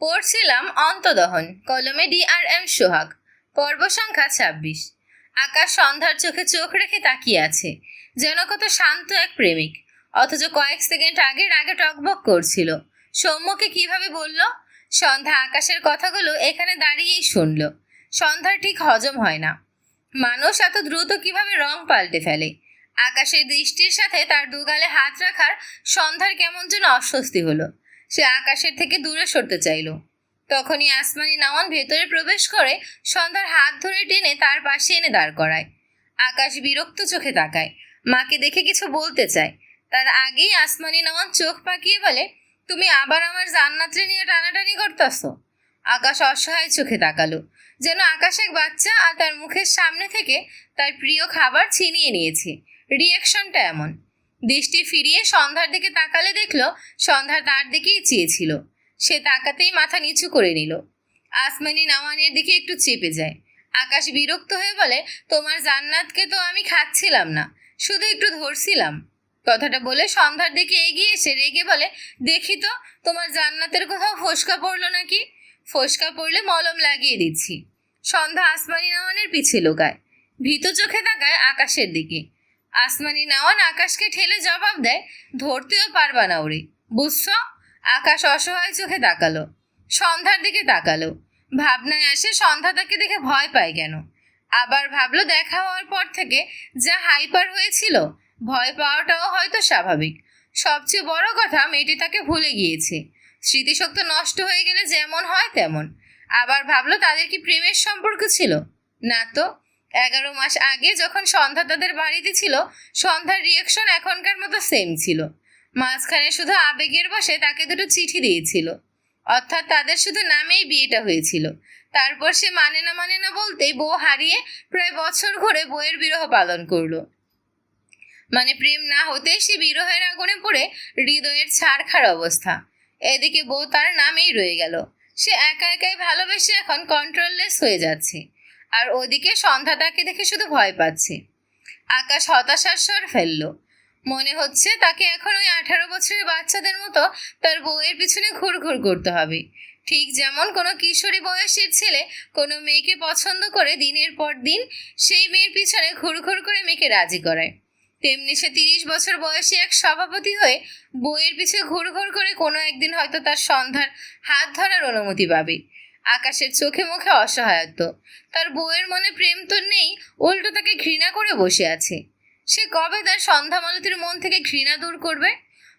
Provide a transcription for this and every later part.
পড়ছিলাম অন্তদহন, কলমে ডি আর এম সোহাগ, পর্ব সংখ্যা ছাব্বিশ। আকাশ সন্ধ্যার চোখে চোখ রেখে তাকিয়ে আছে, যেন কত শান্ত এক প্রেমিক, অথচ কয়েক সেকেন্ড আগে রাগে টকবক করছিল। সৌম্যকে কীভাবে বলল? সন্ধ্যা আকাশের কথাগুলো এখানে দাঁড়িয়েই শুনল। সন্ধ্যার ঠিক হজম হয় না। মানুষ এত দ্রুত কীভাবে রং পাল্টে ফেলে? আকাশের দৃষ্টির সাথে তার দুগালে হাত রাখার সন্ধ্যার কেমন যেন অস্বস্তি হলো। সে আকাশের থেকে দূরে সরতে চাইল। তখনই আসমানি নাওয়ান ভেতরে প্রবেশ করে সন্ধ্যার হাত ধরে টেনে তার পাশে এনে দাঁড় করায়। আকাশ বিরক্ত চোখে তাকায়, মাকে দেখে কিছু বলতে চায়। তার আগেই আসমানি নাওয়ান চোখ পাকিয়ে বলে, তুমি আবার আমার জান্নাত্রে নিয়ে টানাটানি করতেছ? আকাশ অসহায় চোখে তাকালো, যেন আকাশ এক বাচ্চা আর তার মুখের সামনে থেকে তার প্রিয় খাবার ছিনিয়ে নিয়েছে। রিয়াকশনটা এমন। দৃষ্টি ফিরিয়ে সন্ধ্যার দিকে তাকালে দেখল সন্ধ্যা তার দিকেই চেয়েছিল। সে তাকাতেই মাথা নিচু করে নিল। আসমানি নাওয়ানের দিকে একটু চেপে যায়। আকাশ বিরক্ত হয়ে বলে, তোমার জান্নাতকে তো আমি খাচ্ছিলাম না, শুধু একটু ধরছিলাম। কথাটা বলে সন্ধ্যার দিকে এগিয়ে এসে রেগে বলে, দেখি তো, তোমার জান্নাতের কোথাও ফোসকা পড়ল নাকি? ফোসকা পড়লে মলম লাগিয়ে দিচ্ছি। সন্ধ্যা আসমানি নাওয়ানের পিছে লোকায়। ভীত চোখে তাকায় আকাশের দিকে। আসমানি নাওয়ান আকাশকে ঠেলে জবাব দেয়, ধরতেও পারবা না ওরে। বুঝছ? আকাশ অসহায় চোখে তাকালো, সন্ধ্যার দিকে তাকালো। ভাবনায় আসে সন্ধ্যা তাকে দেখে ভয় পায় কেন? আবার ভাবলো দেখা হওয়ার পর থেকে যা হাইপার হয়েছিল, ভয় পাওয়াটাও হয়তো স্বাভাবিক। সবচেয়ে বড় কথা মেয়েটি তাকে ভুলে গিয়েছে। স্মৃতিশক্তি নষ্ট হয়ে গেলে যেমন হয় তেমন। আবার ভাবলো তাদের কি প্রেমের সম্পর্ক ছিল? না তো এগারো মাস আগে যখন সন্ধ্যা তাদের বাড়িতে ছিল, সন্ধ্যার রিয়াকশন এখনকার মতো সেম ছিল। মাঝখানে শুধু আবেগের বসে তাকে দুটো চিঠি দিয়েছিল। অর্থাৎ তাদের শুধু নামেই বিয়েটা হয়েছিল। তারপর সে মানে না মানে না বলতেই বউ হারিয়ে প্রায় বছর ঘুরে বইয়ের বিরহ পালন করল। মানে প্রেম না হতেই সে বিরহের আগুনে পড়ে হৃদয়ের ছাড়খার অবস্থা। এদিকে বউ তার নামেই রয়ে গেল। সে একা একাই ভালোবেসে এখন কন্ট্রোললেস হয়ে যাচ্ছে। আর ওদিকে সন্ধ্যা তাকে দেখে শুধু ভয় পাচ্ছে। আকাশ হতাশার স্বর ফেলল। মনে হচ্ছে তাকে এখন ওই আঠারো বছরের বাচ্চাদের মতো তার বউয়ের পিছনে ঘুরঘুর করতে হবে। ঠিক যেমন কোনো কিশোরী বয়সের ছেলে কোনো মেয়েকে পছন্দ করে দিনের পর দিন সেই মেয়ের পিছনে ঘুরঘুর করে মেয়েকে রাজি করায়। তেমনি সে তিরিশ বছর বয়সী এক সভাপতি হয়ে বইয়ের পিছে ঘুরঘুর করে কোনো একদিন হয়তো তার সন্ধ্যার হাত ধরার অনুমতি পাবে। আকাশের চোখে মুখে অসহায়ত্ব। তার বউয়ের মনে প্রেম তো নেই, উল্টো তাকে ঘৃণা করে বসে আছে। সে কবে তার সন্ধ্যা মালতির মন থেকে ঘৃণা দূর করবে?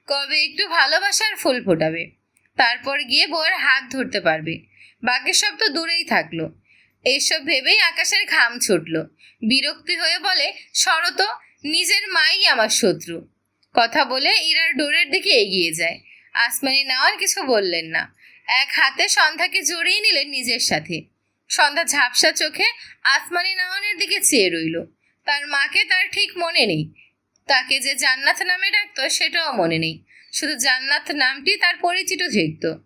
কবে একটু ভালোবাসার ফুল ফোটাবে? তারপর গিয়ে বউয়ের হাত ধরতে পারবে। বাকি সব তো দূরেই থাকল। এইসব ভেবেই আকাশের ঘাম ছুটল। বিরক্তি হয়ে বলে, শরত, নিজের মাই আমার শত্রু। কথা বলে ইরার ডোরের দিকে এগিয়ে যায়। আসমানি নেওয়ার কিছু বললেন না। এক হাতে সন্ধ্যাকে জড়িয়ে নিলেন নিজের সাথে। সন্ধ্যা ঝাপসা চোখে আসমানি নাওয়ানের দিকে চেয়ে রইল। তার মাকে তার ঠিক মনে নেই। তাকে যে জান্নাত নামে ডাকতো সেটাও মনে নেই। শুধু জান্নাত নামটি তার পরিচিত ঠেকত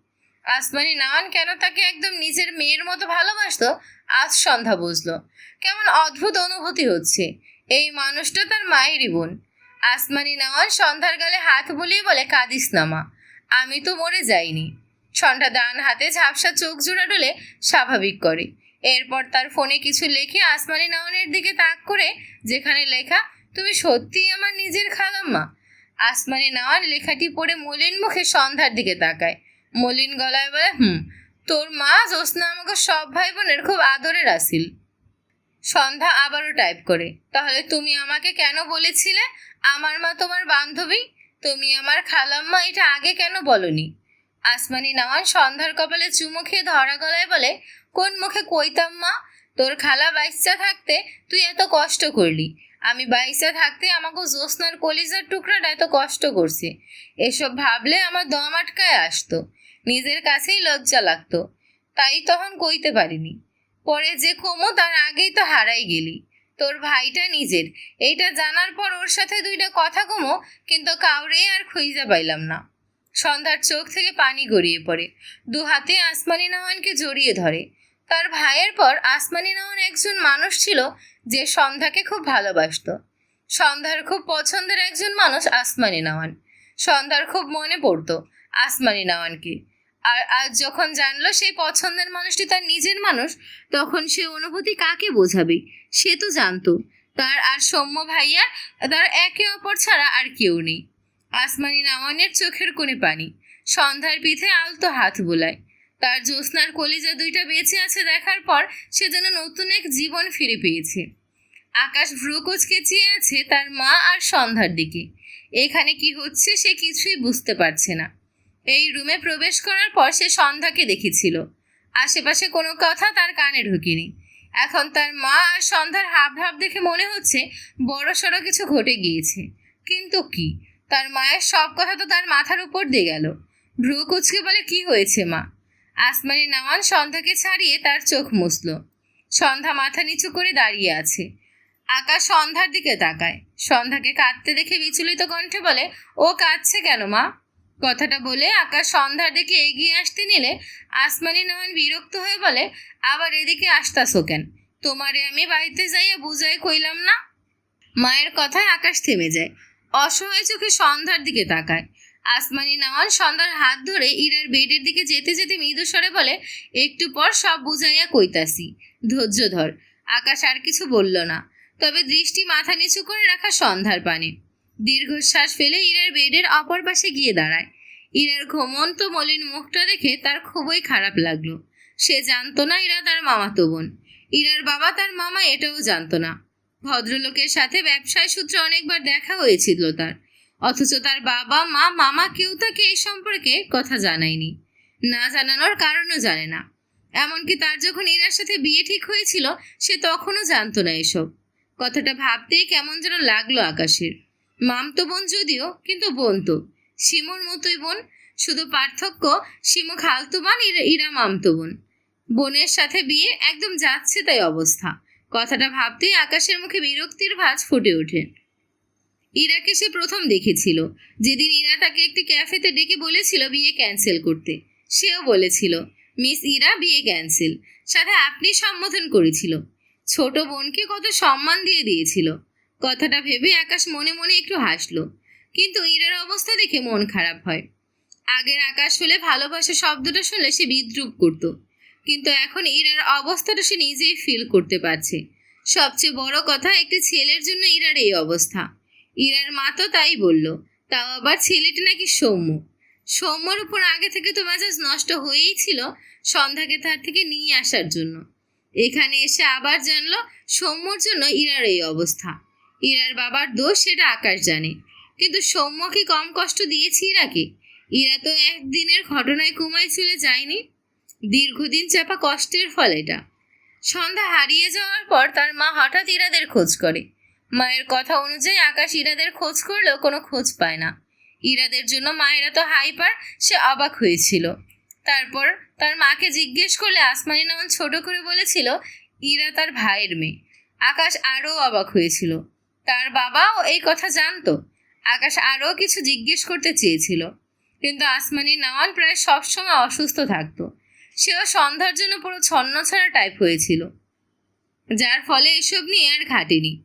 আসমানি নাওয়ান কেন তাকে একদম নিজের মেয়ের মতো ভালোবাসতো, আজ সন্ধ্যা বুঝলো। কেমন অদ্ভুত অনুভূতি হচ্ছে। এই মানুষটা তার মায়েরই বোন। আসমানি নাওয়ান সন্ধ্যার গালে হাত বুলিয়ে বলে, কাঁদিস না মা। আমি তো মরে যাইনি। সন্ধ্যা ডান হাতে ঝাপসা চোখ জোড়া ডলে স্বাভাবিক করে। এরপর তার ফোনে কিছু লেখে আসমানি নাওনের দিকে তাক করে, যেখানে লেখা, তুমি সত্যিই আমার নিজের খালাম্মা? আসমানি নাওয়ান লেখাটি পড়ে মলিন মুখে সন্ধ্যার দিকে তাকায়। মলিন গলায় বলে, হুম, তোর মা জ্যোৎস্না আমাকে সব ভাই বোনের খুব আদরের আসিল। সন্ধ্যা আবারও টাইপ করে, তাহলে তুমি আমাকে কেন বলেছিলে? আমার মা তোমার বান্ধবী? তুমি আমার খালাম্মা, এটা আগে কেন বলনি? আসমানি নাওয়ান সন্ধ্যার কপালে চুমু খেয়ে ধরা গলায় বলে, কোন মুখে কইতাম মা? তোর খালা বাইসা থাকতে তুই এত কষ্ট করলি। আমি বাইসা থাকতে আমাকে জ্যোৎস্নার কলিজার টুকরাটা এত কষ্ট করছে। এসব ভাবলে আমার দম আটকায় আসতো। নিজের কাছেই লজ্জা লাগতো। তাই তখন কইতে পারিনি। পরে যে কমো তার আগেই তো হারাই গেলি। তোর ভাইটা নিজের। এইটা জানার পর ওর সাথে দুইটা কথা কমো কিন্তু কাউরে আর খুঁজে পাইলাম না। সন্ধ্যার চোখ থেকে পানি গড়িয়ে পড়ে। দু হাতে আসমানি নাওয়ানকে জড়িয়ে ধরে। তার ভাইয়ের পর আসমানি নাওয়ান একজন মানুষ ছিল যে সন্ধ্যাকে খুব ভালোবাসতো। সন্ধ্যার খুব পছন্দের একজন মানুষ আসমানি নাওয়ান। সন্ধ্যার খুব মনে পড়তো আসমানি নাওয়ানকে। আর আজ যখন জানলো সেই পছন্দের মানুষটি তার নিজের মানুষ, তখন সে অনুভূতি কাকে বোঝাবে? সে তো জানতো। তার আর সৌম্য ভাইয়া, তার একে অপর ছাড়া আর কেউ নেই। আসমানি নাওয়ানের চোখের কোণে পানি। সন্ধ্যার পিঠে আলতো হাত বোলায়। তার জ্যোৎস্নার কলিজা দুইটা বেঁচে আছে দেখার পর সে যেন নতুন এক জীবন ফিরে পেয়েছে। আকাশ ভ্রুকোচকে চেয়ে আছে তার মা আর সন্ধ্যার দিকে। এখানে কি হচ্ছে সে কিছুই বুঝতে পারছে না। এই রুমে প্রবেশ করার পর সে সন্ধ্যাকে দেখেছিল। আশেপাশে কোনো কথা তার কানে ঢুকেনি। এখন তার মা আর সন্ধ্যার হাবভাব দেখে মনে হচ্ছে বড় সড়ো কিছু ঘটে গিয়েছে। কিন্তু কি? তার মায়ের সব কথা তো তার মাথার উপর দিয়ে গেল। ভ্রু কুচকে বলে, কি হয়েছে মা? আসমানি নামান সন্ধ্যাকে ছাড়িয়ে তার চোখ মুছল। সন্ধ্যা মাথা নিচু করে দাঁড়িয়ে আছে। আকাশ সন্ধ্যার দিকে তাকায়। সন্ধ্যাকে কাঁদতে দেখে বিচলিত কণ্ঠে বলে, ও কাঁদছে কেন মা? কথাটা বলে আকাশ সন্ধ্যার দিকে এগিয়ে আসতে নিলে আসমানি নয়ন বিরক্ত হয়ে বলে, আবার এদিকে আসতাছো কেন? তোমারে আমি বাড়িতে যাইয়া বুঝাই কইলাম না? মায়ের কথায় আকাশ থেমে যায়। অসহায় চোখে সন্ধ্যার দিকে তাকায়। আসমানি নয়ন সন্ধ্যার হাত ধরে ইরার বেডের দিকে যেতে যেতে মৃদু স্বরে বলে, একটু পর সব বুঝাইয়া কইতাছি। ধৈর্য ধর। আকাশ আর কিছু বলল না। তবে দৃষ্টি মাথা নিচু করে রাখা সন্ধ্যার পানে। দীর্ঘশ্বাস ফেলে ইরার বেডের অপর পাশে গিয়ে দাঁড়ায়। ইরার ঘুমন্ত মলিন মুখটা দেখে তার খুবই খারাপ লাগল। সে জানতো না ইরা তার মামাতো বোন। ইরার বাবা তার মামা এটাও জানতো না। ভদ্রলোকের সাথে ব্যবসায় সূত্রে অনেকবার দেখা হয়েছিল তার। অথচ তার বাবা, মা, মামা কেউ তাকে এই সম্পর্কে কথা জানায়নি। না জানানোর কারণও জানে না। এমনকি তার যখন ইরার সাথে বিয়ে ঠিক হয়েছিল, সে তখনও জানতো না এসব। কথাটা ভাবতেই কেমন যেন লাগল আকাশের। মামতো বোন যদিও, কিন্তু বোন তো। শিমুর মতোই বোন। শুধু পার্থক্য, শিমু খালতো বোন ইরা মামতো বোন। বোনের সাথে বিয়ে একদম যাচ্ছে তাই অবস্থা। কথাটা ভাবতেই আকাশের মুখে বিরক্তির ভাঁজ ফুটে ওঠে। ইরাকে সে প্রথম দেখেছিল। যেদিন ইরা তাকে একটি ক্যাফেতে ডেকে বলেছিল বিয়ে ক্যান্সেল করতে, সেও বলেছিল, মিস ইরা, বিয়ে ক্যান্সেল। সাথে আপনি সম্বোধন করেছিল। ছোট বোনকে কত সম্মান দিয়ে দিয়েছিল। কথাটা ভেবে আকাশ মনে মনে একটু হাসলো। কিন্তু ইরার অবস্থা দেখে মন খারাপ হয়। আগের আকাশ হলে ভালোবাসা শব্দটা শুনলে সে বিদ্রুপ করতো। কিন্তু এখন ইরার অবস্থাটা সে নিজেই ফিল করতে পারছে। সবচেয়ে বড় কথা, একটি ছেলের জন্য ইরার এই অবস্থা। ইরার মা তো তাই বলল, তাও আবার ছেলেটি নাকি সৌম্য? সৌম্যর উপর আগে থেকে তো মেজাজ নষ্ট হয়েই ছিল সন্ধ্যাকে তার থেকে নিয়ে আসার জন্য। এখানে এসে আবার জানলো সৌম্যর জন্য ইরার এই অবস্থা। ইরার বাবার দোষ সেটা আকাশ জানে। কিন্তু সৌম্য কি কম কষ্ট দিয়েছি ইরাকে? ইরা তো একদিনের ঘটনায় কুমায় চলে যায়নি। দীর্ঘদিন চাপা কষ্টের ফল এটা। সন্ধ্যা হারিয়ে যাওয়ার পর তার মা হঠাৎ ইরাদের খোঁজ করে। মায়ের কথা অনুযায়ী আকাশ ইরাদের খোঁজ করলেও কোনো খোঁজ পায় না। ইরাদের জন্য মায়েরা তো হাইপার, সে অবাক হয়েছিল। তারপর তার মাকে জিজ্ঞেস করলে আসমানি নামন ছোট করে বলেছিল, ইরা তার ভাইয়ের মেয়ে। আকাশ আরও অবাক হয়েছিল। তার বাবাও এই কথা জানতো। আকাশ আরও কিছু জিজ্ঞেস করতে চেয়েছিল। কিন্তু আসমানি নাওয়ান প্রায় সবসময় অসুস্থ থাকতো। সেও সন্ধ্যার জন্য পুরো ছন্ন ছাড়া টাইপ হয়েছিল। যার ফলে এসব নিয়ে আর ঘাটেনি।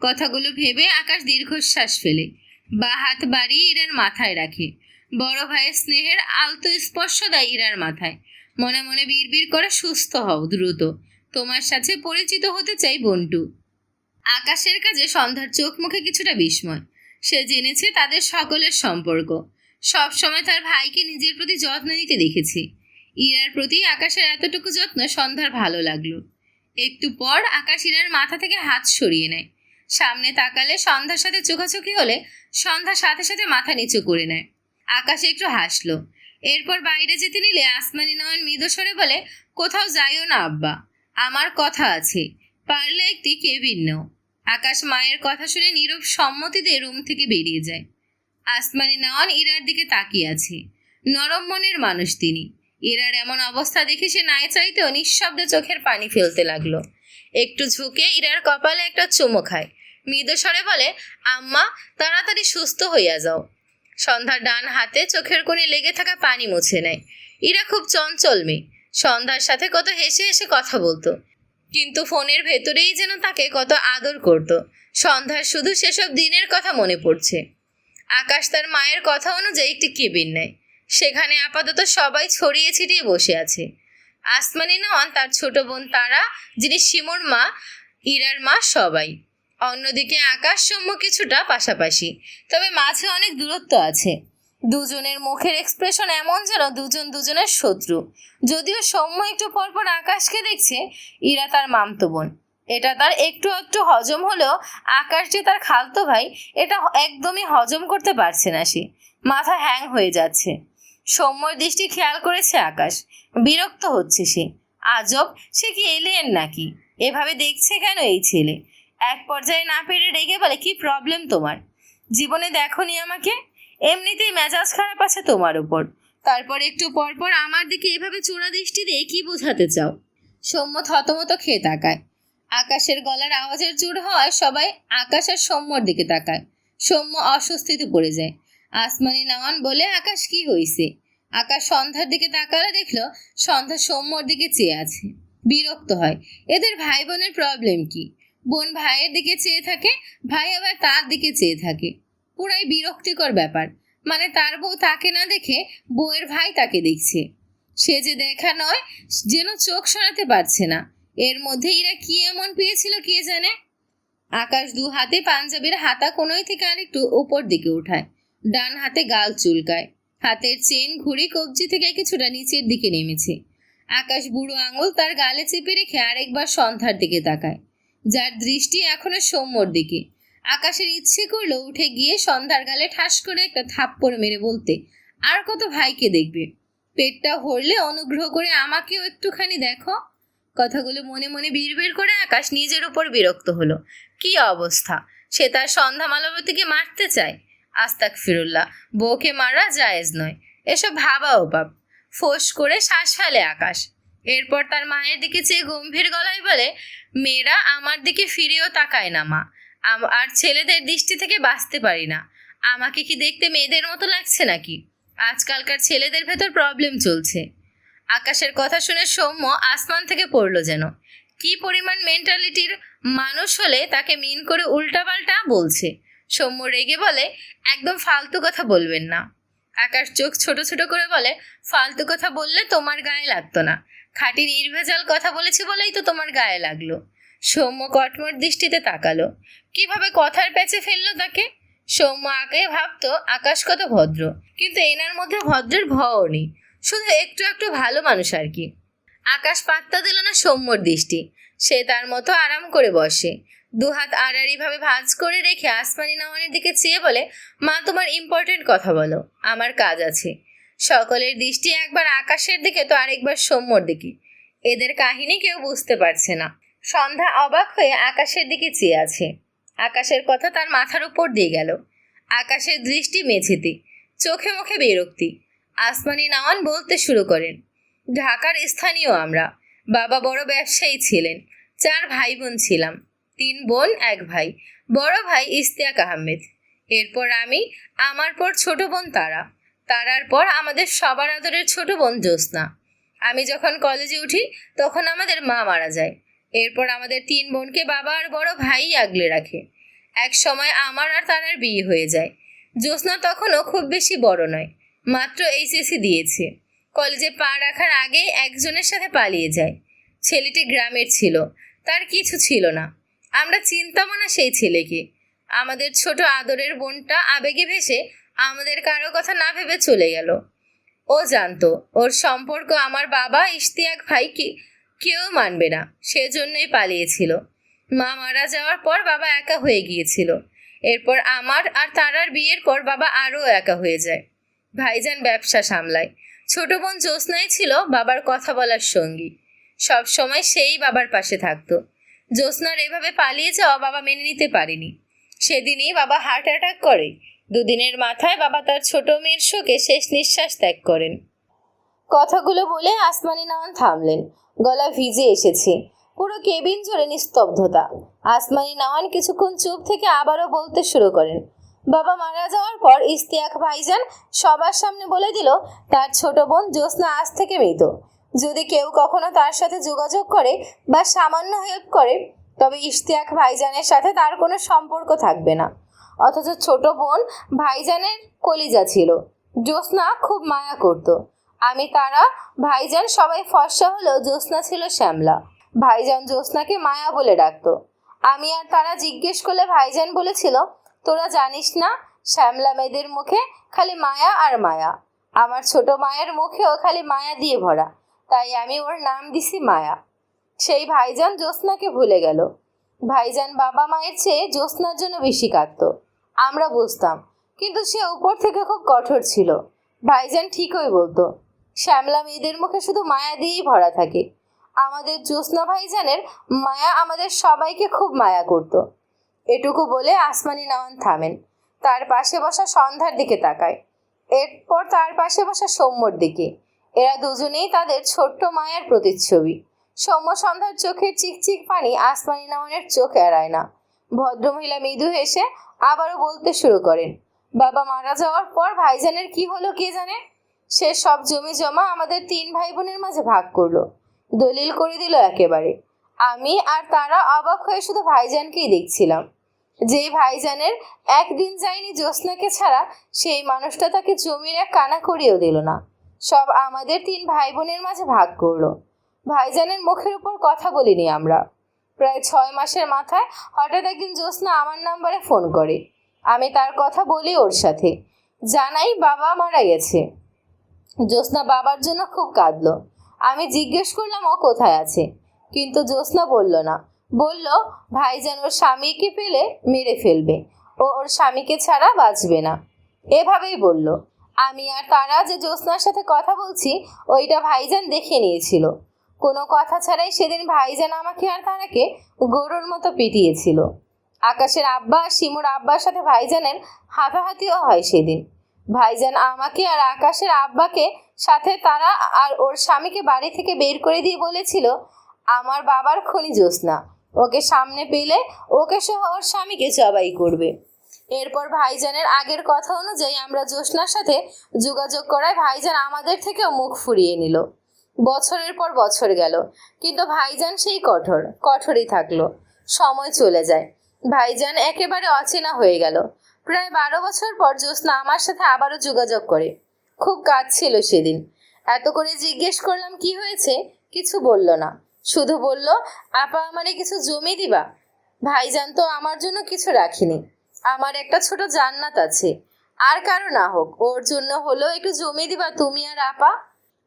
কথাগুলো ভেবে আকাশ দীর্ঘশ্বাস ফেলে। বা হাত বাড়িয়ে ইরার মাথায় রাখে। বড় ভাইয়ের স্নেহের আলতো স্পর্শ দেয় ইরার মাথায়। মনে মনে বিড়বিড় করে, সুস্থ হও দ্রুত। তোমার সাথে পরিচিত হতে চাই বন্টু। আকাশের কাজে সন্ধ্যার চোখ মুখে কিছুটা বিস্ময়। সে জেনেছে তাদের সকলের সম্পর্ক। সব সময় তার ভাইকে নিজের প্রতি যত্ন নিতে দেখেছে। ইরার প্রতি আকাশের এতটুকু যত্ন সন্ধ্যার ভালো লাগল। একটু পর আকাশ ইরার মাথা থেকে হাত সরিয়ে নেয়। সামনে তাকালে সন্ধ্যার সাথে চোখাচোখি হলে সন্ধ্যা সাথে সাথে মাথা নিচু করে নেয়। আকাশে একটু হাসলো। এরপর বাইরে যেতে নিলে আসমানি নয়ন মৃদু স্বরে বলে, কোথাও যাইও না আব্বা, আমার কথা আছে, পারলে একটি কেবিন নাও। আকাশ মায়ের কথা শুনে নীরব সম্মতিতে রুম থেকে বেরিয়ে যায়। আসমানি নয়ন ইরার দিকে তাকিয়ে আছে। নরম মনের মানুষ তিনি। ইরার এমন অবস্থা দেখে সে নাই চাইতেও নিঃশব্দে চোখের পানি ফেলতে লাগল। একটু ঝুঁকে ইরার কপালে একটা চুমো খায়। মৃদস্বরে বলে, আম্মা, তাড়াতাড়ি সুস্থ হইয়া যাও। সন্ধ্যার ডান হাতে চোখের কোণে লেগে থাকা পানি মুছে নেয়। ইরা খুব চঞ্চল মেয়ে। সন্ধ্যার সাথে কত হেসে হেসে কথা বলতো। কিন্তু ফোনের ভেতরেই যেন তাকে কত আদর করত। সন্ধ্যার শুধু সেসব দিনের কথা মনে পড়ছে। আকাশ তার মায়ের কথা অনুযায়ী একটি কেবিন নেয়। সেখানে আপাতত সবাই ছড়িয়ে ছিটিয়ে বসে আছে। আসমানি নন তার ছোট বোন তারা, যিনি শিমুর মা, ইরার মা সবাই। অন্যদিকে আকাশ সৌম্য কিছুটা পাশাপাশি। তবে মাঝে অনেক দূরত্ব আছে। দুজনের মুখের এক্সপ্রেশন এমন যেন দুজন দুজনের শত্রু। যদিও সৌম্য একটু পরপর আকাশকে দেখছে, ইরা তার মামতো বোন। এটা তার একটু একটু হজম হলেও আকাশ যে তার খালতো ভাই, এটা একদমই হজম করতে পারছে না সে। মাথা হ্যাং হয়ে যাচ্ছে। সৌম্যর দৃষ্টি খেয়াল করেছে আকাশ। বিরক্ত হচ্ছে সে। আজব, সে কি এলিয়েন নাকি? এভাবে দেখছে কেন এই ছেলে? এক পর্যায়ে না পেরে রেগে বলে, কি প্রবলেম তোমার? জীবনে দেখনি আমাকে? এমনিতেই মেজাজ খারাপ আছে তোমার উপর। তারপর একটু পর পর আমার দিকে এভাবে চোরা দৃষ্টি দিয়ে কি বোঝাতে চাও? সৌম্য থতমত খেয়ে তাকায়। আকাশের গলার আওয়াজের জোর হওয়ায় সবাই আকাশ আর সৌম্যর দিকে তাকায়। সৌম্য অস্বস্তিতে পড়ে যায়। আসমানি নাওয়ান বলে, আকাশ কি হইছে? আকাশ সন্ধ্যার দিকে তাকালে দেখল, সন্ধ্যা সৌম্যর দিকে চেয়ে আছে। বিরক্ত হয়, এদের ভাই বোনের প্রবলেম কি? বোন ভাইয়ের দিকে চেয়ে থাকে, ভাই আবার তার দিকে চেয়ে থাকে। পুরাই বিরক্তিকর ব্যাপার। মানে তার বউ তাকে না দেখে বউয়ের ভাই তাকে দেখছে। সে যে দেখা নয়, যেন চোখ সরাতে পারছে না। এর মধ্যে এরা কি এমন পেয়েছিল কে জানে? আকাশ দু হাতে পাঞ্জাবির হাতা কোনোই থেকে আরেকটু ওপর দিকে উঠায়। ডান হাতে গাল চুলকায়। হাতের চেন, ঘুড়ি, কবজি থেকে কিছুটা নিচের দিকে নেমেছে। আকাশ বুড়ো আঙুল তার গালে চেপে রেখে আরেকবার সন্ধ্যার দিকে তাকায়। যার দৃষ্টি এখনও সৌম্যর দিকে। আকাশের ইচ্ছে করল উঠে গিয়ে সন্ধ্যার গালে ঠাস করে একটা থাপ্পড় মেরে বলতে, আর কত ভাইকে দেখবে? পেটটা হরলে অনুগ্রহ করে আমাকেও একটুখানি দেখো। কথাগুলো মনে মনে বিড়বিড় করে আকাশ নিজের উপর বিরক্ত হলো। কি অবস্থা? সে তার সন্ধ্যা মালবতীকে মারতে চায়? আস্তাক ফিরুল্লাহ বউকে মারা জায়েজ নয়। এসব ভাবা পাপ ফোঁস করে শ্বাস ফেলে আকাশ। এরপর তার মায়ের দিকে চেয়ে গম্ভীর গলায় বলে, মেয়েরা আমার দিকে ফিরেও তাকায় না, মা। আর ছেলেদের দৃষ্টি থেকে বাঁচতে পারি না। আমাকে কি দেখতে মেয়েদের মতো লাগছে নাকি? আজকালকার ছেলেদের ভেতর প্রবলেম চলছে আকাশের কথা শুনে সৌম্য আসমান থেকে পড়ল যেন। কি পরিমাণ মেন্টালিটির মানুষ হলে তাকে মিন করে উল্টাপাল্টা বলছে। সৌম্য রেগে বলে, একদম ফালতু কথা বলবেন না। আকাশ চোখ ছোট ছোট করে বলে, ফালতু কথা বললে তোমার গায়ে লাগতো না। খাঁটি নির্ভেজাল কথা বলেছি বলেই তো তোমার গায়ে লাগল। সৌম্য কটমট দৃষ্টিতে তাকালো। কীভাবে কথার প্যাচে ফেলল তাকে? সৌম্য আগে ভাবতো, আকাশ কত ভদ্র, কিন্তু এনার মধ্যে ভদ্রের ভয়ও নেই। শুধু একটু একটু ভালো মানুষ আর কি। আকাশ পাত্তা দিল না সৌম্যর দৃষ্টি। সে তার মতো আরাম করে বসে। দুহাত আড়াআড়িভাবে ভাঁজ করে রেখে আসমানি নাওয়ানের দিকে চেয়ে বলে, মা, তোমার ইম্পর্টেন্ট কথা বলো, আমার কাজ আছে। সকলের দৃষ্টি একবার আকাশের দিকে তো আরেকবার সৌম্যর দিকে। এদের কাহিনী কেউ বুঝতে পারছে না। সন্ধ্যা অবাক হয়ে আকাশের দিকে চেয়ে আছে। আকাশের কথা তার মাথার উপর দিয়ে গেল। আকাশের দৃষ্টি মেঝেতে, চোখে মুখে বিরক্তি। আসমানি নাওয়ান বলতে শুরু করেন, ঢাকার স্থানীয় আমরা। বাবা বড় ব্যবসায়ী ছিলেন, চার ভাই বোন ছিলাম। তিন বোন, এক ভাই। বড় ভাই ইস্তিয়াক আহমেদ। এরপর আমি, আমার পর ছোট বোন তারা। তারার পর আমাদের সবার আদরের ছোট বোন জ্যোৎস্না। আমি যখন কলেজে উঠি, তখন আমাদের মা মারা যায়। এরপর আমাদের তিন বোনকে বাবা আর বড় ভাই আগলে রাখে। এক সময় আমার আর তারার বিয়ে হয়ে যায়। জ্যোৎস্না তখনও খুব বেশি বড় নয়, মাত্র এইচএসি দিয়েছে। কলেজে পা রাখার আগেই একজনের সাথে পালিয়ে যায়। ছেলেটি গ্রামের ছিল, তার কিছু ছিল না। আমরা চিন্তামো না সেই ছেলেকে। আমাদের ছোট আদরের বোনটা আবেগে ভেসে আমাদের কারও কথা না ভেবে চলে গেল। ও জানতো, ওর সম্পর্ক আমার বাবা, ইশতিয়াক ভাইকে কেউ মানবে না, সেজন্যই পালিয়েছিল। মা মারা যাওয়ার পর বাবা একা হয়ে গিয়েছিল। এরপর আমার আর তারার বিয়ের পর বাবা আরও একা হয়ে যায়। ভাইজান ব্যবসা সামলায়। ছোট বোন জ্যোৎস্নাই ছিল বাবার কথা বলার সঙ্গী। সব সময় সেই বাবার পাশে থাকতো। জ্যোৎস্নার এভাবে পালিয়ে যাওয়া বাবা মেনে নিতে পারেনি। সেদিনই বাবা হার্ট অ্যাটাক করে। দুদিনের মাথায় বাবা তার ছোট মেয়ের শোকে শেষ নিঃশ্বাস ত্যাগ করেন। কথাগুলো বলে আসমানি নাওয়ান থামলেন। গলা ভিজে এসেছে। পুরো কেবিন জুড়ে নিস্তব্ধতা। আসমানি নাওয়ান কিছুক্ষণ চুপ থেকে আবারও বলতে শুরু করেন। বাবা মারা যাওয়ার পর ইস্তিয়াক ভাইজান সবার সামনে বলে দিল, তার ছোট বোন জ্যোৎস্না আজ থেকে মৃত। যদি কেউ কখনো তার সাথে যোগাযোগ করে বা সামান্য হেল্প করে, তবে ইশতিয়াক ভাইজানের সাথে তার কোনো সম্পর্ক থাকবে না। অথচ ছোট বোন ভাইজানের কলিজা ছিল। জ্যোৎস্না খুব মায়া করত। আমি, তারা, ভাইজান সবাই ফর্সা হলেও জ্যোৎস্না ছিল শ্যামলা। ভাইজান জ্যোৎস্নাকে মায়া বলে ডাকতো। আমি আর তারা জিজ্ঞেস করলে ভাইজান বলেছিল, তোরা জানিস না, শ্যামলা মেয়েদের মুখে খালি মায়া আর মায়া। আমার ছোট মায়ের মুখেও খালি মায়া দিয়ে ভরা। তাই আমি ওর নাম দিছি মায়া। সেই ভাইজান জ্যোৎস্নাকে ভুলে গেল। ভাইজান বাবা মায়ের চেয়ে জ্যোৎস্নার জন্য বেশি কাঁদতো। আমরা বুঝতাম, কিন্তু সে উপর থেকে খুব কঠোর ছিল। ভাইজান ঠিকই বলতো, শ্যামলা মেয়েদের মুখে শুধু মায়া দিয়েই ভরা থাকে। আমাদের জ্যোৎস্না ভাইজানের মায়া আমাদের সবাইকে খুব মায়া করত। এটুকু বলে আসমানি নাওয়ান থামেন। তার পাশে বসা সন্ধ্যার দিকে তাকায়। এরপর তার পাশে বসা সৌম্যর দিকে। এরা দুজনেই তাদের ছোট্ট মায়ের প্রতিচ্ছবি। সৌম্য সন্ধ্যার চোখের চিকচিক পানি আসমানি নাওয়ানের চোখ এড়ায় না। ভদ্রমহিলা মৃদু হেসে আবারও বলতে শুরু করেন, বাবা মারা যাওয়ার পর ভাইজানের কি হলো কে জানে? সে সব জমি জমা আমাদের তিন ভাই বোনের মাঝে ভাগ করল, দলিল করে দিল একেবারে। আমি আর তারা অবাক হয়ে শুধু ভাইজানকেই দেখছিলাম। যেই ভাইজানের একদিন যায়নি জ্যোৎস্নাকে ছাড়া, সেই মানুষটা তাকে জমির এক কানা করিয়েও দিল না। সব আমাদের তিন ভাই বোনের মাঝে ভাগ করল। ভাইজানের মুখের উপর কথা বলিনি আমরা। প্রায় ছয় মাসের মাথায় হঠাৎ একদিন জ্যোৎস্না আমার নাম্বারে ফোন করে। আমি তার কথা বলি ওর সাথে। জানাই বাবা মারা গেছে। জ্যোৎস্না বাবার জন্য খুব কাঁদলো। আমি জিজ্ঞেস করলাম, ও কোথায় আছে? কিন্তু জ্যোৎস্না বলল না। বলল, ভাইজান ওর স্বামীকে পেলে মেরে ফেলবে। ও ওর স্বামীকে ছাড়া বাঁচবে না। এভাবেই বলল। আমি আর তারা যে জ্যোৎস্নার সাথে কথা বলছি, ওইটা ভাইজান দেখে নিয়েছিল। কোনো কথা ছাড়াই সেদিন ভাইজান আমাকে আর তারাকে গরুর মতো পিটিয়েছিল। আকাশের আব্বা আর শিমুর আব্বার সাথে ভাইজানের হাতাহাতিও হয় সেদিন। ভাইজান আমাকে আর আকাশের আব্বাকে সাথে তারা আর ওর স্বামীকে বাড়ি থেকে বের করে দিয়ে বলেছিল, আমার বাবার খনি জ্যোৎস্না। ওকে সামনে পেলে ওকে সহ ওর স্বামীকে জবাই করবে। এরপর ভাইজানের আগের কথা অনুযায়ী আমরা জ্যোৎস্নার সাথে যোগাযোগ করায় ভাইজান আমাদের থেকেও মুখ ফুরিয়ে নিল। বছরের পর বছর গেল, কিন্তু ভাইজান সেই কঠোর, কঠোরই থাকল। সময় চলে যায়, ভাইজান একেবারে অচেনা হয়ে গেল। প্রায় বারো বছর পর জ্যোৎস্না আমার সাথে আবারও যোগাযোগ করে। খুব কাজ ছিল সেদিন। এত করে জিজ্ঞেস করলাম, কি হয়েছে? কিছু বলল না। শুধু বলল, আপা আমারে কিছু জমি দিবা। ভাইজান তো আমার জন্য কিছু রাখিনি। আমার একটা ছোট জান্নাত আছে। আর কারও না হোক, ওর জন্য হলো একটু জমি দিবা তুমি আর আপা।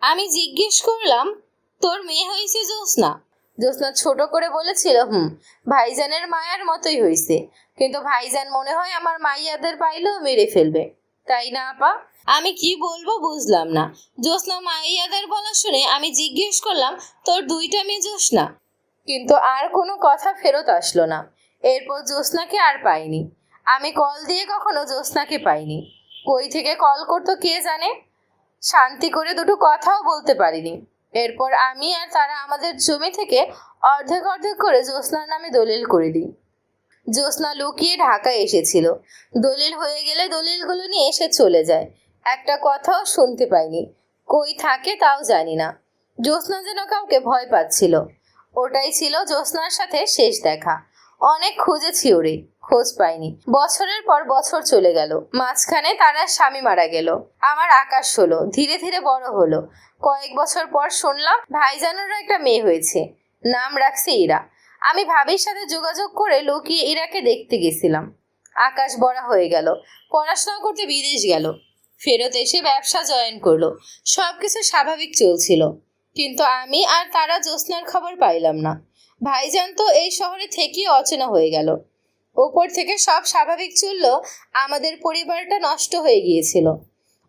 আমি জিজ্ঞেস করলাম, তোর মেয়ে হয়েছে জ্যোৎস্না? জ্যোৎস্না ছোট করে বলেছিল, হুম, ভাইজানের মায়ার মতোই হয়েছে। কিন্তু ভাইজান মনে হয় আমার মাইয়াদের পাইলেও মেরে ফেলবে। তাই না, আপা? আমি কি বলব বুঝলাম না। জ্যোৎস্না মাইয়াদের বলা শুনে আমি জিজ্ঞেস করলাম, তোর দুইটা মেয়ে জ্যোৎস্না? কিন্তু আর কোনো কথা ফেরত আসলো না। এরপর জ্যোৎস্নাকে আর পাইনি। আমি কল দিয়ে কখনো জ্যোৎস্নাকে পাইনি। কই থেকে কল করতো কে জানে? শান্তি করে দুটো কথাও বলতে পারিনি। এরপর আমি আর তারা আমাদের জমি থেকে অর্ধেক অর্ধেক করে জ্যোৎস্নার নামে দলিল করে দিই। জ্যোৎস্না লুকিয়ে ঢাকায় এসেছিল। দলিল হয়ে গেলে দলিলগুলো নিয়ে এসে চলে যায়। একটা কথাও শুনতে পাইনি। কই থাকে তাও জানি না। জ্যোৎস্না যেন কাউকে ভয় পাচ্ছিল। ওটাই ছিল জ্যোৎস্নার সাথে শেষ দেখা। অনেক খুঁজেছি ওরে। খোঁজ পাইনি বছরের পর বছর চলে গেল। মাঝখানে তারা স্বামী মারা গেল। আমার আকাশ হলো, ধীরে ধীরে বড় হলো। কয়েক বছর পর শুনলাম ভাইজানেরও একটা মেয়ে হয়েছে। নাম রাখছে ইরা। আমি ভাবির সাথে যোগাযোগ করে লুকিয়ে ইরাকে দেখতে গেছিলাম। আকাশ বড় হয়ে গেল, পড়াশোনা করতে বিদেশ গেল। ফেরত এসে ব্যবসা জয়েন করল। সব কিছু স্বাভাবিক চলছিল। কিন্তু আমি আর তারা জ্যোৎস্নার খবর পাইলাম না। ভাইজান তো এই শহরে থেকেই অচেনা হয়ে গেল। ওপর থেকে সব স্বাভাবিক চলল, আমাদের পরিবারটা নষ্ট হয়ে গিয়েছিল।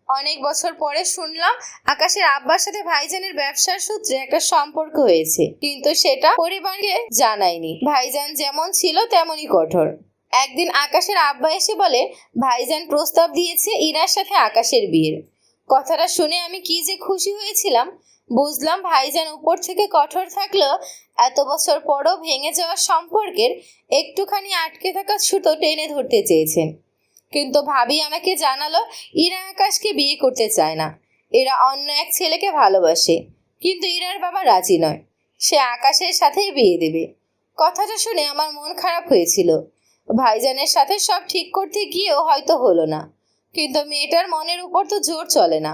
অনেক বছর পরে শুনলাম, আকাশের আব্বার সাথে ভাইজানের ব্যবসার সূত্রে একটা সম্পর্ক হয়েছে। কিন্তু সেটা পরিবারকে জানায়নি। ভাইজান যেমন ছিল তেমনই কঠোর। একদিন আকাশের আব্বা এসে বলে, ভাইজান প্রস্তাব দিয়েছে ইরার সাথে আকাশের বিয়ের। কথাটা শুনে আমি কি যে খুশি হয়েছিলাম বুঝলাম ভাইজান উপর থেকে কঠোর থাকলেও এত বছর পরও ভেঙে যাওয়া সম্পর্কের একটুখানি আটকে থাকা ছুতো টেনে ধরতে চেয়েছেন। কিন্তু ভাবি আমাকে জানালো, ইরা আকাশকে বিয়ে করতে চায় না। এরা অন্য এক ছেলেকে ভালোবাসে, কিন্তু ইরার বাবা রাজি নয়। সে আকাশের সাথেই বিয়ে দেবে। কথাটা শুনে আমার মন খারাপ হয়েছিল। ভাইজানের সাথে সব ঠিক করতে গিয়েও হয়তো হলো না। কিন্তু মেয়েটার মনের উপর তো জোর চলে না।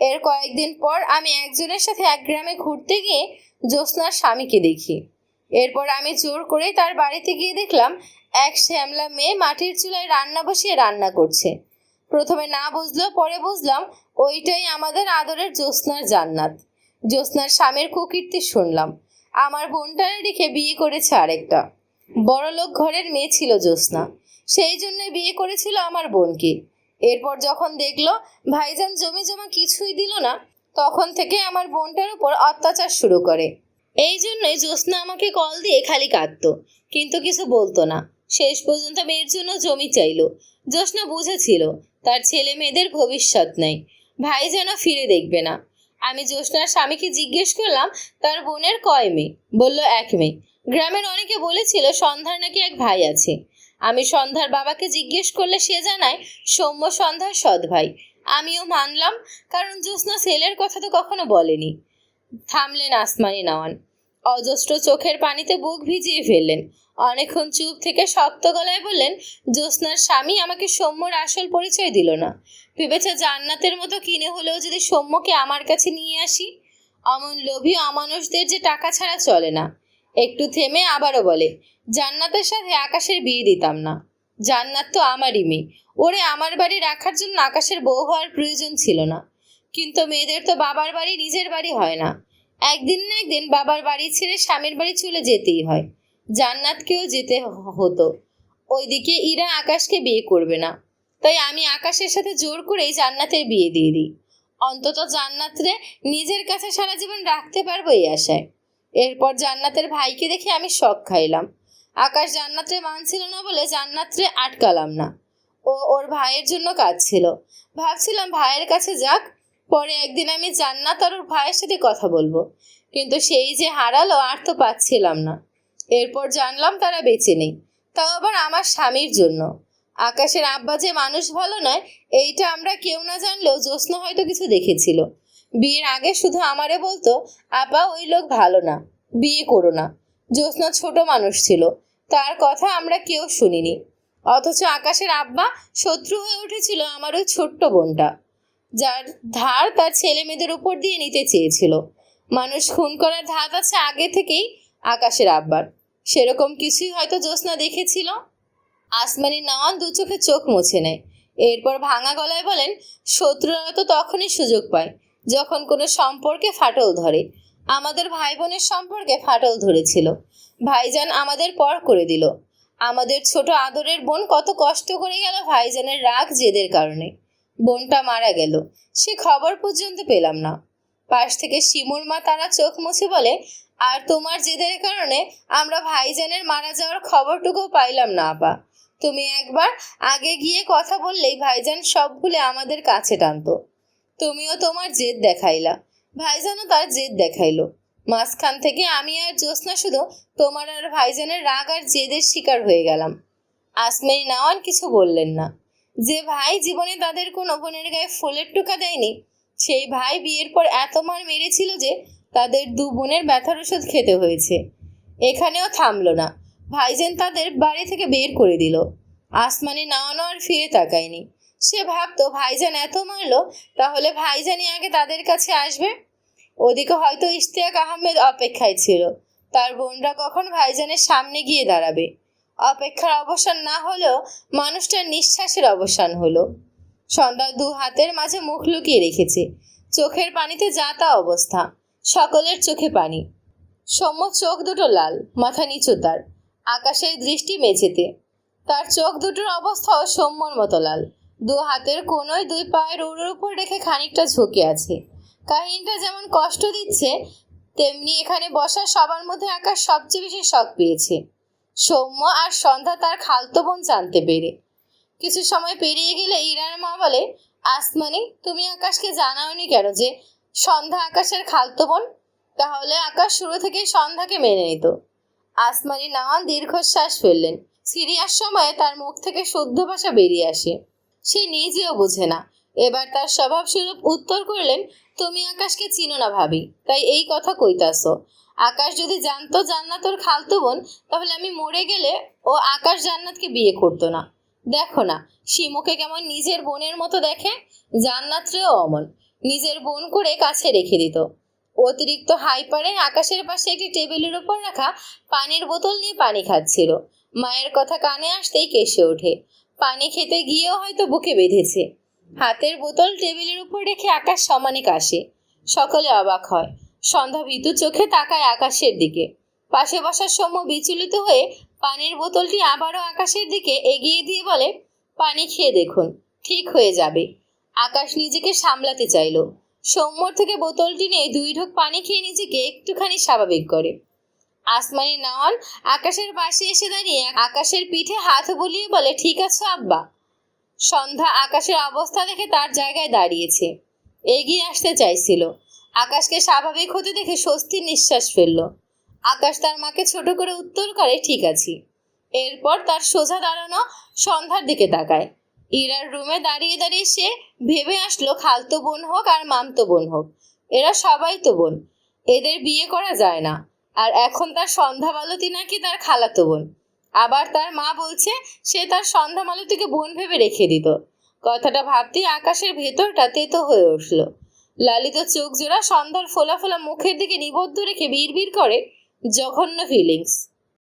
এর কয়েকদিন পর আমি একজনের সাথে এক গ্রামে ঘুরতে গিয়ে জ্যোৎস্নার স্বামীকে দেখি। এরপর আমি জোর করে তার বাড়িতে গিয়ে দেখলাম, এক শ্যামলা মেয়ে মাটির চুলায় রান্না বসিয়ে রান্না করছে। প্রথমে না বুঝলেও পরে বুঝলাম, ওইটাই আমাদের আদরের জ্যোৎস্নার জান্নাত। জ্যোৎস্নার স্বামীর কুকীর্তি শুনলাম। আমার বোনটারে রেখে বিয়ে করেছে আরেকটা। বড়লোক ঘরের মেয়ে ছিল জ্যোৎস্না। সেই জন্য বিয়ে করেছিল আমার বোনকে। এরপর যখন দেখল ভাইজান জমি জমা কিছুই দিল না, তখন থেকে আমার বোনটার উপর অত্যাচার শুরু করে। এই জন্যই জ্যোৎস্না আমাকে কল দিয়ে খালি কাঁদতো, কিন্তু কিছু বলতো না। শেষ পর্যন্ত মেয়ের জন্য জমি চাইলো। জ্যোৎস্না বুঝেছিল তার ছেলে মেয়েদের ভবিষ্যৎ নেই। ভাই যেন ফিরে দেখবে না। আমি জ্যোৎস্নার স্বামীকে জিজ্ঞেস করলাম, তার বোনের কয় মেয়ে? বলল, এক মেয়ে। গ্রামের অনেকে বলেছিল, সন্ধ্যার নাকি এক ভাই আছে। আমি সন্ধ্যার বাবাকে জিজ্ঞেস করলে সে জানায়, সৌম্য সন্ধ্যার সৎ ভাই। আমিও মানলাম, কারণ জ্যোৎস্না সেলের কথা তো কখনো বলেনি। থামলেন আসমানি নওয়ান অজস্র চোখের পানিতে বুক ভিজিয়ে ফেললেন। অনেকক্ষণ চুপ থেকে শক্ত গলায় বললেন, জ্যোৎস্নার স্বামী আমাকে সৌম্যর আসল পরিচয় দিল না। ভেবেছে জান্নাতের মতো কিনে হলেও যদি সৌম্যকে আমার কাছে নিয়ে আসি? অমন লোভী অমানুষদের যে টাকা ছাড়া চলে না। একটু থেমে আবারও বলে, জান্নাতের সাথে আকাশের বিয়ে দিতাম না। জান্নাত তো আমারই মেয়ে। ওরে আমার বাড়ি রাখার জন্য আকাশের বউ হওয়ার প্রয়োজন ছিল না। কিন্তু মেয়েদের তো বাবার বাড়ি নিজের বাড়ি হয় না। একদিন না একদিন বাবার বাড়ি ছেড়ে স্বামীর বাড়ি চলে যেতেই হয়। জান্নাতকেও যেতে হতো। ওইদিকে ইরা আকাশকে বিয়ে করবে না। তাই আমি আকাশের সাথে জোর করেই জান্নাতের বিয়ে দিয়ে দিই। অন্তত জান্নাতরে নিজের কাছে সারা জীবন রাখতে পারব এই আশায়। এরপর জান্নাতের ভাইকে দেখে আমি শখ খাইলাম। আকাশ জান্নাতরে মানছিল না বলে জান্নাতরে আটকালাম না। ও ওর ভাইয়ের জন্য কাজ ছিল ভাবছিলাম ভাইয়ের কাছে যাক, পরে একদিন আমি জান্নাত আর ওর ভাইয়ের সাথে কথা বলব। কিন্তু সেই যে হারালো আর তো পাচ্ছিলাম না। এরপর জানলাম তারা বেঁচে নেই। তাও আবার আমার স্বামীর জন্য। আকাশের আব্বা যে মানুষ ভালো নয়, এইটা আমরা কেউ না জানলেও জ্যোৎস্না হয়তো কিছু দেখেছিল। বিয়ের আগে শুধু আমারে বলতো, আপা, ওই লোক ভালো না, বিয়ে করো না। জ্যোৎস্না ছোট মানুষ ছিল, তার কথা আমরা কেউ শুনিনি। অথচ আকাশের আব্বা শত্রু হয়ে উঠেছিল আমার ওই ছোট্ট বোনটা, যার ধার তার ছেলে মেয়েদের উপর দিয়ে নিতে চেয়েছিল। মানুষ খুন করার ধাত আছে আগে থেকেই আকাশের আব্বার। সেরকম কিছুই হয়তো জ্যোৎস্না দেখেছিল। আসমানি নওয়ান দু চোখে চোখ মুছে নেয়। এরপর ভাঙা গলায় বলেন, শত্রুরা তো তখনই সুযোগ পায় যখন কোনো সম্পর্কে ফাটল ধরে, আমাদের ভাই বোনের সম্পর্কে ফাটল ধরেছিল। ভাইজান আমাদের পর করে দিল। আমাদের ছোট আদরের বোন কত কষ্ট করে গেল ভাইজানের রাগ জেদের কারণে। বোনটা মারা গেল, সে খবর পর্যন্ত পেলাম না। পাশ থেকে শিমুর মা তারা চোখ মুছে বলে, আর তোমার জেদের কারণে আমরা ভাইজানের মারা যাওয়ার খবরটুকুও পাইলাম না, আপা। তুমি একবার আগে গিয়ে কথা বললেই ভাইজান সব ভুলে আমাদের কাছে টানতো। তুমিও তোমার জেদ দেখাইলা। ভাইজানও তার জেদ দেখাইলো। মাঝখান থেকে আমি আর জ্যোৎস্না শুধু তোমার আর ভাইজানের রাগ আর জেদের শিকার হয়ে গেলাম। আসমেনি নাওয়ান কিছু বললেন না। যে ভাই জীবনে তাদের কোনো বোনের গায়ে ফুলের টোকা দেয়নি, সেই ভাই বিয়ের পর এত মার মেরেছিল যে তাদের দু বোনের ব্যথার ওষুধ খেতে হয়েছে। এখানেও থামলো না। ভাইজান তাদের বাড়ি থেকে বের করে দিল। আসমানি নাওয়ানো আর ফিরে তাকায়নি। সে ভাবতো, ভাইজান এত মারলো, তাহলে ভাইজানই আগে তাদের কাছে আসবে? ওদিকে হয়তো ইশতিয়াক আহমেদ অপেক্ষায় ছিল। তার বোনরা কখন ভাইজানের সামনে গিয়ে দাঁড়াবে? অপেক্ষার অবসান না হলেও মানুষটার নিঃশ্বাসের অবসান হলো। সন্ধ্যা দু হাতের মাঝে মুখ লুকিয়ে রেখেছে। চোখের পানিতে যা তা অবস্থা, সকলের চোখে পানি। সৌম্য চোখ দুটো লাল, মাথা নিচু তার। আকাশের দৃষ্টি মেঝেতে। তার চোখ দুটোর অবস্থাও সৌম্যর মতো লাল। দু হাতের কোনোই দুই পায়ের উড়োর উপর রেখে খানিকটা ঝুঁকে আছে। কাহিনীটা যেমন কষ্ট দিচ্ছে, তেমনি এখানে বসা সবার মধ্যে আকাশ সবচেয়ে বেশি শখ পেয়েছে। সৌম্য আর সন্ধ্যা তার খালতো বোন জানতে পেরে। কিছু সময় পেরিয়ে গেলে ইরার মা বলে, আসমানি, তুমি আকাশকে জানাওনি কেন যে সন্ধ্যা আকাশের খালতো বোন? তাহলে আকাশ শুরু থেকেই সন্ধ্যাকে মেনে নিত। আসমানি নাওয়ান দীর্ঘশ্বাস ফেললেন। সিরিয়ার সময় তার মুখ থেকে শুদ্ধ ভাষা বেরিয়ে আসে। সে নিজেও বোঝে না। এবার তার স্বভাব স্বরূপ উত্তর করলেন, তুমি আকাশকে চিনো না ভাবি, তাই এই কথা কইতাছ। আকাশ যদি জানতো জান্নাত ওর খালতো বোন, তাহলে আমি মরে গেলে ও আকাশ জান্নাতকে বিয়ে করতো না। দেখো না, শিমুকে কেমন নিজের বোনের মতো দেখে, জান্নাত্রেও অমন, নিজের বোন করে কাছে রেখে দিত। অতিরিক্ত হাইপারে আকাশের পাশে একটি টেবিলের উপর রাখা পানির বোতল নিয়ে পানি খাচ্ছিল। মায়ের কথা কানে আসতেই কেসে ওঠে। পানি খেতে গিয়েও হয়তো বুকে বেঁধেছে। হাতের বোতল টেবিলের উপর রেখে আকাশ সমানে কাশে। সকলে অবাক হয়। সন্ধ্যা ভীতু চোখে তাকায় আকাশের দিকে। পাশে বসার সময় বিচলিত হয়ে পানির বোতলটি আবারও আকাশের দিকে এগিয়ে দিয়ে বলে, পানি খেয়ে দেখুন, ঠিক হয়ে যাবে। আকাশ নিজেকে সামলাতে চাইল। সৌম্যর থেকে বোতলটি নিয়ে দুই ঢোক পানি খেয়ে নিজেকে একটুখানি স্বাভাবিক করে। আসমানি নওয়ান আকাশের পাশে এসে দাঁড়িয়ে আকাশের পিঠে হাত বুলিয়ে বলে, ঠিক আছে আব্বা? সন্ধ্যা আকাশের অবস্থা দেখে তার জায়গায় দাঁড়িয়েছে। এগিয়ে আসতে চাইছিল। আকাশকে স্বাভাবিক হতে দেখে স্বস্তির নিঃশ্বাস ফেলল। আকাশ তার মাকে ছোট করে উত্তর করে, ঠিক আছি। এরপর তার সোজা দাঁড়ানো সন্ধ্যার দিকে তাকায়। ইরার রুমে দাঁড়িয়ে দাঁড়িয়ে সে ভেবে আসলো, খালতো বোন হোক আর মামতো বোন হোক, এরা সবাই তো বোন, এদের বিয়ে করা যায় না। আর এখন তার সন্ধ্যা মালতি নাকি তার খালাতো বোন। আবার তার মা বলছে, সে তার সন্ধ্যা মালতিকে বোন ভেবে রেখে দিত। কথাটা ভাবতেই আকাশের ভেতরটা তেতো হয়ে উঠল। লালিত চোখ জোড়া সন্ধ্যার ফোলা ফোলা মুখের দিকে নিবদ্ধ রেখে বিড় করে, জঘন্য ফিলিংস